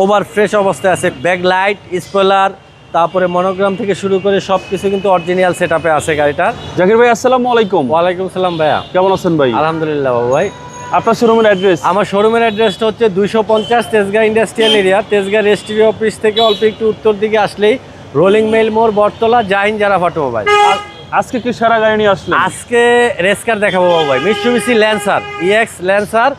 Over fresh অবস্থায় আছে। Back light spoiler তারপরে মনোগ্রাম থেকে শুরু করে সব কিছু কিন্তু অরিজিনাল সেট আপে আছে গাড়িটার জাকির ভাই আসসালামু আলাইকুম। ওয়ালাইকুম সালাম ভাইয়া। কেমন আছেন ভাই? আলহামদুলিল্লাহ বাবু ভাই। আপনার শোরুমের অ্যাড্রেস আমার শোরুমের অ্যাড্রেসটা হচ্ছে দুইশো পঞ্চাশ Tejgaon industrial area Tejgaon registry office থেকে অল্প একটু উত্তর দিকে আসলেই রোলিং মেল মোড় বটতলা জাহিন যারা অটোমোবাইল আজকে কি সারা গাড়ি নিয়ে আসলেন? আজকে রেসকার দেখাবো বাবু ভাই। মিটসুবিসি ল্যান্সার ইএক্স ল্যান্সার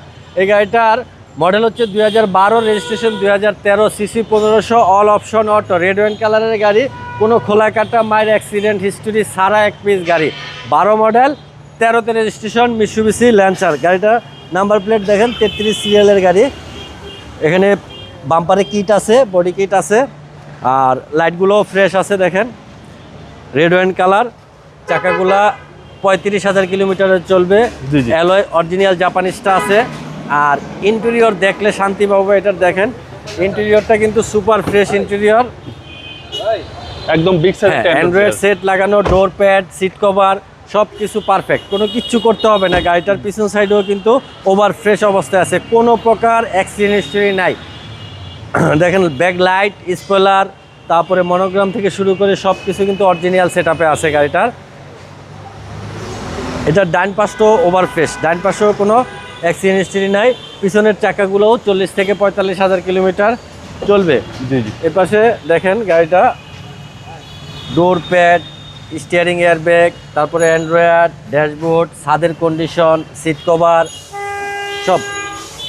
এই গাড়িটার মডেল হচ্ছে দুই হাজার বারো রেজিস্ট্রেশন দুই হাজার তেরো সিসি পনেরোশো all option auto red wine কালারের গাড়ি কোনো খোলা কাটা মায়ের অ্যাক্সিডেন্ট হিস্টোরি সারা এক পিস গাড়ি। বারো মডেল তেরোতে রেজিস্ট্রেশন মিটসুবিসি ল্যান্সার গাড়িটা নাম্বার প্লেট দেখেন তেত্রিশ সিরিয়ালের গাড়ি। এখানে বাম্পারে কিট আছে বডি কিট আছে আর লাইটগুলোও ফ্রেশ আছে দেখেন। রেড ওয়াইন কালার চাকাগুলা পঁয়ত্রিশ হাজার কিলোমিটারের চলবে। অ্যালয় অরিজিনাল জাপানিজটা আছে। আর ইন্টেরিয়র দেখলে শান্তি পাবো এটার দেখেন। ইন্টেরিয়রটা কিন্তু সুপার ফ্রেশ ইন্টেরিয়র একদম বিগ সাইজ অ্যান্ড্রয়েড সেট লাগানো ডোর প্যাড সিট কভার সব কিছু পারফেক্ট কোনো কিচ্ছু করতে হবে না গাড়িটার পিছন সাইডেও কিন্তু ওভার ফ্রেশ অবস্থায় আছে। কোনো প্রকার অ্যাক্সিডেন্ট হিস্টরি নাই। দেখেন ব্যাক লাইট স্পয়লার তারপরে মনোগ্রাম থেকে শুরু করে সব কিছু কিন্তু অরিজিনাল সেট আছে গাড়িটার। এটার ডান পাশটাও ওভার ফ্রেশ ডান পাশেও কোনো অ্যাক্সিডেন্ট হিস্টরি নাই। পিছনের চাকাগুলোও চল্লিশ থেকে পঁয়তাল্লিশ হাজার কিলোমিটার চলবে। জি জি। এ পাশে দেখেন গাড়িটা। ডোর প্যাড স্টিয়ারিং এয়ারব্যাগ তারপরে অ্যান্ড্রয়েড ড্যাশবোর্ড ছাদের কন্ডিশন সিট কভার সব।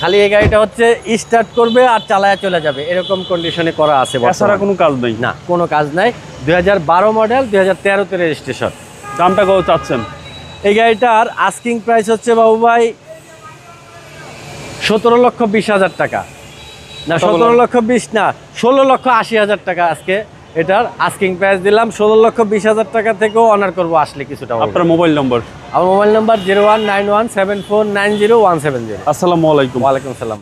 খালি এই গাড়িটা হচ্ছে স্টার্ট করবে আর চালায়া চলে যাবে। এরকম কন্ডিশনে করা আছে এছাড়া কোনো কাজ নেই? না কোনো কাজ নাই। দুই হাজার বারো মডেল দুই হাজার তেরোতে রেজিস্ট্রেশন দামটা কত চাচ্ছেন? এই গাড়িটার আস্কিং প্রাইস হচ্ছে বাবু ভাই সতেরো লক্ষ বিশ হাজার টাকা। না সতেরো লক্ষ বিশ না ষোলো লক্ষ আশি হাজার টাকা আজকে। এটার আস্কিং প্রাইস দিলাম ষোলো লক্ষ বিশ হাজার টাকা থেকেও অনার করব আসলে কিছুটা আপনার মোবাইল নম্বর আমার mobile number zero one nine one seven four nine zero one seven zero আসসালামু আলাইকুম। ওয়ালাইকুম সালাম